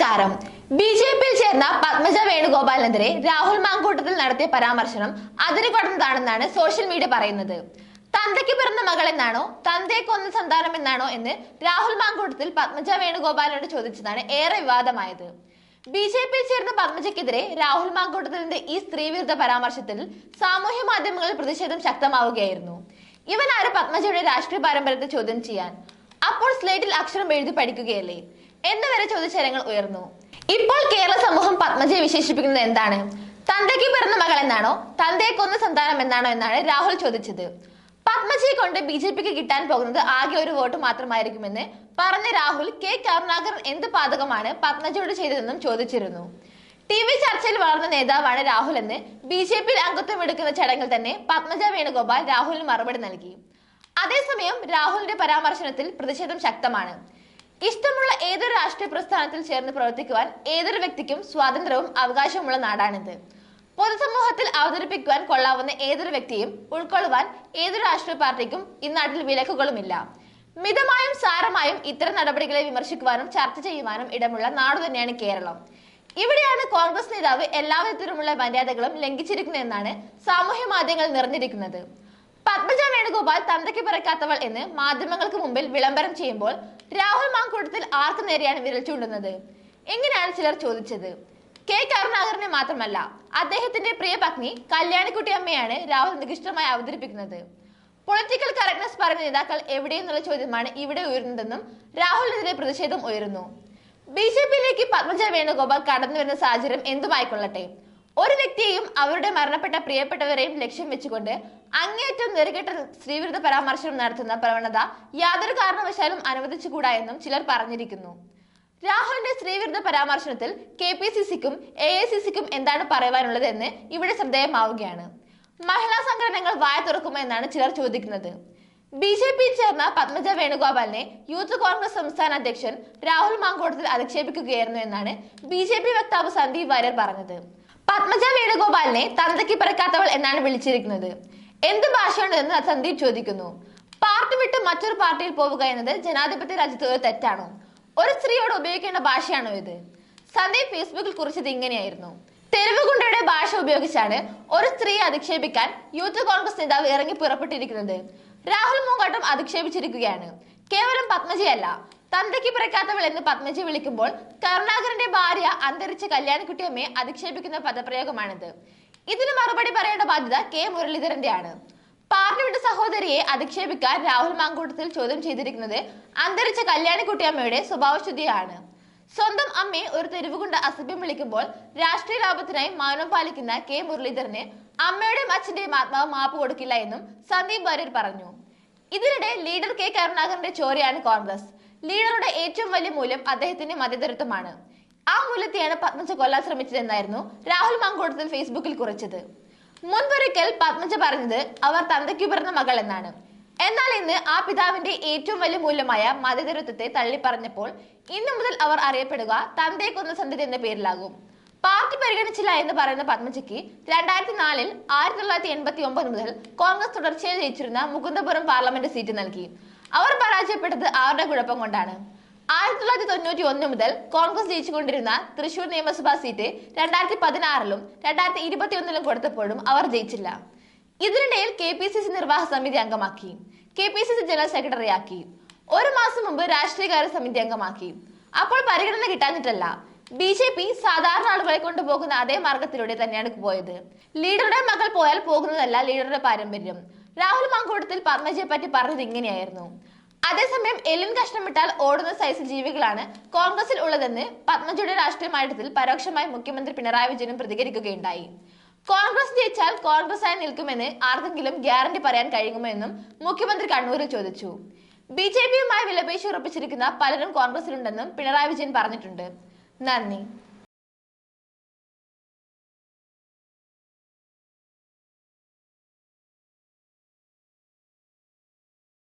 നമസ്കാരം. B J പിയിൽ ചേർന്ന പത്മജ വേണുഗോപാലിനെതിരെ രാഹുൽ മാങ്കൂട്ടത്തിൽ നടത്തിയ പരാമർശനം അതിന് കടന്നതാണെന്നാണ് സോഷ്യൽ മീഡിയ പറയുന്നത്. തന്തയ്ക്ക് പിറന്ന മകൾ എന്നാണോ തന്തയെ സന്താനം എന്നാണോ എന്ന് രാഹുൽ മാങ്കൂട്ടത്തിൽ പത്മജ വേണുഗോപാലിനോട് ചോദിച്ചതാണ് ഏറെ വിവാദമായത്. ബി ജെ പിയിൽ ചേർന്ന പത്മജയ്ക്കെതിരെ രാഹുൽ മാങ്കൂട്ടത്തിന്റെ ഈ സ്ത്രീവിരുദ്ധ പരാമർശത്തിൽ സാമൂഹ്യ മാധ്യമങ്ങളിൽ പ്രതിഷേധം ശക്തമാവുകയായിരുന്നു. ഇവൻ ആര് പത്മജയുടെ രാഷ്ട്രീയ പാരമ്പര്യത്തെ ചോദ്യം ചെയ്യാൻ. അപ്പോൾ സ്ലേറ്റിൽ അക്ഷരം എഴുതി പഠിക്കുകയല്ലേ? എന്ന് വരെ ചോദ്യചരങ്ങൾ ഉയർന്നു. ഇപ്പോൾ കേരള സമൂഹം പത്മജയെ വിശേഷിപ്പിക്കുന്നത് എന്താണ്? തന്തയ്ക്ക് പിറന്ന മകൾ എന്നാണോ? തന്തയെ കൊന്ന സന്താനം എന്നാണോ എന്നാണ് രാഹുൽ ചോദിച്ചത്. പത്മജിയെ കൊണ്ട് ബി ജെ പിക്ക് കിട്ടാൻ പോകുന്നത് ആകെ ഒരു വോട്ട് മാത്രമായിരിക്കുമെന്ന് പറഞ്ഞ രാഹുൽ കെ കരുണാകരൻ എന്ത് പാതകമാണ് പത്മജിയോട് ചെയ്തതെന്നും ചോദിച്ചിരുന്നു. ടി വി ചർച്ചയിൽ വളർന്ന നേതാവാണ് രാഹുൽ എന്ന് ബി ജെ പിയിൽ അംഗത്വം എടുക്കുന്ന ചടങ്ങിൽ തന്നെ പത്മജ വേണുഗോപാൽ രാഹുലിന് മറുപടി നൽകി. അതേസമയം രാഹുലിന്റെ പരാമർശനത്തിൽ പ്രതിഷേധം ശക്തമാണ്. ഇഷ്ടമുള്ള ഏതൊരു രാഷ്ട്രീയ പ്രസ്ഥാനത്തിൽ ചേർന്ന് പ്രവർത്തിക്കുവാൻ ഏതൊരു വ്യക്തിക്കും സ്വാതന്ത്ര്യവും അവകാശവുമുള്ള നാടാണിത്. പൊതുസമൂഹത്തിൽ അവതരിപ്പിക്കുവാൻ കൊള്ളാവുന്ന ഏതൊരു വ്യക്തിയും ഉൾക്കൊള്ളുവാൻ ഏതൊരു രാഷ്ട്രീയ പാർട്ടിക്കും ഇന്നാട്ടിൽ വിലക്കുകളുമില്ല. മിതമായും സാരമായും ഇത്തരം നടപടികളെ വിമർശിക്കുവാനും ചർച്ച ചെയ്യുവാനും ഇടമുള്ള നാട് തന്നെയാണ് കേരളം. ഇവിടെയാണ് കോൺഗ്രസ് നേതാവ് എല്ലാവിധത്തിലുമുള്ള മര്യാദകളും ലംഘിച്ചിരിക്കുന്നതെന്നാണ് സാമൂഹ്യ മാധ്യമങ്ങൾ നിറഞ്ഞിരിക്കുന്നത്. പത്മജ വേണുഗോപാൽ തന്തയ്ക്ക് പിറക്കാത്തവൾ എന്ന് മാധ്യമങ്ങൾക്ക് മുമ്പിൽ വിളംബരം ചെയ്യുമ്പോൾ രാഹുൽ മാങ്കൂട്ടത്തിൽ ആർക്ക് നേരെയാണ് വിരൽ ചൂണ്ടുന്നത്? എങ്ങനെയാണ് ചിലർ ചോദിച്ചത്? കെ. കരുണാകരനെ മാത്രമല്ല അദ്ദേഹത്തിന്റെ പ്രിയ പത്നി കല്യാണിക്കുട്ടി അമ്മയാണ് രാഹുൽ നികൃഷ്ടമായി അവതരിപ്പിക്കുന്നത്. പൊളിറ്റിക്കൽ കറക്റ്റ്നസ് പറഞ്ഞ നേതാക്കൾ എവിടെയെന്നുള്ള ചോദ്യമാണ് ഇവിടെ ഉയരുന്നതെന്നും രാഹുലിനെതിരെ പ്രതിഷേധം ഉയരുന്നു. ബി ജെ പിയിലേക്ക് പത്മജ വേണുഗോപാൽ കടന്നു വരുന്ന സാഹചര്യം എന്തുമായിക്കൊള്ളട്ടെ? ഒരു വ്യക്തിയെയും അവരുടെ മരണപ്പെട്ട പ്രിയപ്പെട്ടവരെയും ലക്ഷ്യം വെച്ചുകൊണ്ട് അങ്ങേയറ്റം നെറുകെട്ട സ്ത്രീവിരുദ്ധ പരാമർശനം നടത്തുന്ന പ്രവണത യാതൊരു കാരണവശാലും അനുവദിച്ചുകൂടാ എന്നും ചിലർ പറഞ്ഞിരിക്കുന്നു. രാഹുലിന്റെ സ്ത്രീവിരുദ്ധ പരാമർശനത്തിൽ കെ പി സി സിക്കും എ ഐ സി സിക്കും എന്താണ് പറയുവാനുള്ളത് എന്ന് ഇവിടെ ശ്രദ്ധേയമാവുകയാണ്. മഹിളാ സംഘടനകൾ വായ തുറക്കുമോ എന്നാണ് ചിലർ ചോദിക്കുന്നത്. ബി ജെ പിയിൽ ചേർന്ന പത്മജ വേണുഗോപാലിനെ യൂത്ത് കോൺഗ്രസ് സംസ്ഥാന അധ്യക്ഷൻ രാഹുൽ മാങ്കോട്ടത്തിൽ അധിക്ഷേപിക്കുകയായിരുന്നു എന്നാണ് ബി ജെ പി വക്താവ് സന്ദീപ് വാര്യർ പറഞ്ഞത്. പത്മജ വേണുഗോപാലിനെ തന്തയ്ക്ക് പിറക്കാത്തവൾ എന്നാണ് വിളിച്ചിരിക്കുന്നത്. എന്ത് ഭാഷയാണെന്ന് സന്ദീപ് ചോദിക്കുന്നു. പാർട്ടി വിട്ട് മറ്റൊരു പാർട്ടിയിൽ പോവുക എന്നത് ജനാധിപത്യ രാജ്യത്ത് ഒരു തെറ്റാണോ? ഒരു സ്ത്രീയോട് ഉപയോഗിക്കേണ്ട ഭാഷയാണോ ഇത്? സന്ദീപ് ഫേസ്ബുക്കിൽ കുറിച്ചത് ഇങ്ങനെയായിരുന്നു. തെരുവുകുണ്ടയുടെ ഭാഷ ഉപയോഗിച്ചാണ് ഒരു സ്ത്രീയെ അധിക്ഷേപിക്കാൻ യൂത്ത് കോൺഗ്രസ് നേതാവ് ഇറങ്ങി പുറപ്പെട്ടിരിക്കുന്നത്. രാഹുൽ മൂങ്കാട്ടും അധിക്ഷേപിച്ചിരിക്കുകയാണ്. കേവലം പത്മജിയല്ല തന്തയ്ക്ക് പിറക്കാത്തവൾ എന്ന് പത്മജി വിളിക്കുമ്പോൾ കരുണാകരന്റെ ഭാര്യ അന്തരിച്ച കല്യാണിക്കുട്ടിയമ്മയെ അധിക്ഷേപിക്കുന്ന പദപ്രയോഗമാണിത്. ഇതിന് മറുപടി പറയേണ്ട ബാധ്യത കെ. മുരളീധരന്റെയാണ്. പാർട്ടി വിട്ട സഹോദരിയെ അധിക്ഷേപിക്കാൻ രാഹുൽ മാങ്കൂട്ടത്തിൽ ചോദ്യം ചെയ്തിരിക്കുന്നത് അന്തരിച്ച കല്യാണിക്കുട്ടിയമ്മയുടെ സ്വഭാവശുദ്ധിയാണ്. സ്വന്തം അമ്മയെ ഒരു തെരുവുകൊണ്ട് അസഭ്യം വിളിക്കുമ്പോൾ രാഷ്ട്രീയ ലാഭത്തിനായി മൗനം പാലിക്കുന്ന കെ. മുരളീധരന് അമ്മയുടെയും അച്ഛന്റെയും ആത്മാവ് മാപ്പ് കൊടുക്കില്ല എന്നും സന്ദീപ് വാര്യർ പറഞ്ഞു. ഇതിനിടെ ലീഡർ കെ. കരുണാകരന്റെ ചോരയാണ് കോൺഗ്രസ്. ലീഡറുടെ ഏറ്റവും വലിയ മൂല്യം അദ്ദേഹത്തിന്റെ മതേതരത്വമാണ്. ആ മൂല്യത്തെയാണ് പത്മജ കൊല്ലാൻ ശ്രമിച്ചതെന്നായിരുന്നു രാഹുൽ മാങ്കൂട്ടത്തിൽ ഫേസ്ബുക്കിൽ കുറിച്ചത്. മുൻപൊരിക്കൽ പത്മജ പറഞ്ഞത് അവർ തന്തയ്ക്ക് പിറന്ന മകൾ എന്നാണ്. എന്നാൽ ഇന്ന് ആ പിതാവിന്റെ ഏറ്റവും വലിയ മൂല്യമായ മതേതരത്വത്തെ തള്ളിപ്പറഞ്ഞപ്പോൾ ഇന്നു മുതൽ അവർ അറിയപ്പെടുക തന്തയെ കൊന്ന സന്ധിതി എന്ന പേരിലാകും. പാർട്ടി പരിഗണിച്ചില്ല എന്ന് പറയുന്ന പത്മജയ്ക്ക് രണ്ടായിരത്തി നാലിൽ ആയിരത്തി തൊള്ളായിരത്തി എൺപത്തി ഒമ്പത് മുതൽ കോൺഗ്രസ് തുടർച്ചയായി ജയിച്ചിരുന്ന മുകുന്ദപുരം പാർലമെന്റ് സീറ്റ് നൽകി. അവർ പരാജയപ്പെട്ടത് ആരുടെ കുഴപ്പം കൊണ്ടാണ്? ആയിരത്തി തൊള്ളായിരത്തി തൊണ്ണൂറ്റി ഒന്ന് മുതൽ കോൺഗ്രസ് ജയിച്ചുകൊണ്ടിരുന്ന തൃശൂർ നിയമസഭാ സീറ്റ് രണ്ടായിരത്തി പതിനാറിലും രണ്ടായിരത്തി ഇരുപത്തി ഒന്നിലും കൊടുത്തപ്പോഴും അവർ ജയിച്ചില്ല. ഇതിനിടയിൽ കെ പി സി സി നിർവാഹക സമിതി അംഗമാക്കി. K P C C general സെക്രട്ടറിയാക്കി ഒരു മാസം മുമ്പ് രാഷ്ട്രീയകാര്യ സമിതി അംഗമാക്കി. അപ്പോൾ പരിഗണന കിട്ടാഞ്ഞിട്ടല്ല. ബി ജെ പി സാധാരണ ആളുകളെ കൊണ്ടുപോകുന്ന അതേ മാർഗത്തിലൂടെ തന്നെയാണ് പോയത്. ലീഡറുടെ മകൾ പോയാൽ പോകുന്നതല്ല ലീഡറുടെ പാരമ്പര്യം. രാഹുൽ മാങ്കൂട്ടത്തിൽ പത്മജയെ പറ്റി പറഞ്ഞത് ഇങ്ങനെയായിരുന്നു. അതേസമയം എല്ലിൻ കഷ്ണമിട്ടാൽ ഓടുന്ന സൈസിൽ ജീവികളാണ് കോൺഗ്രസിൽ ഉള്ളതെന്ന് പത്മജയുടെ രാഷ്ട്രീയ മാറ്റത്തിൽ പരോക്ഷമായി മുഖ്യമന്ത്രി പിണറായി വിജയനും പ്രതികരിക്കുകയുണ്ടായി. കോൺഗ്രസ് ജയിച്ചാൽ കോൺഗ്രസ് ആയി നിൽക്കുമെന്ന് ആർക്കെങ്കിലും ഗ്യാരണ്ടി പറയാൻ കഴിയുമോ എന്നും മുഖ്യമന്ത്രി കണ്ണൂരിൽ ചോദിച്ചു. ബി ജെ പിയുമായി വിലപേശി ഉറപ്പിച്ചിരിക്കുന്ന പലരും കോൺഗ്രസിലുണ്ടെന്നും പിണറായി വിജയൻ പറഞ്ഞിട്ടുണ്ട്. നന്ദി.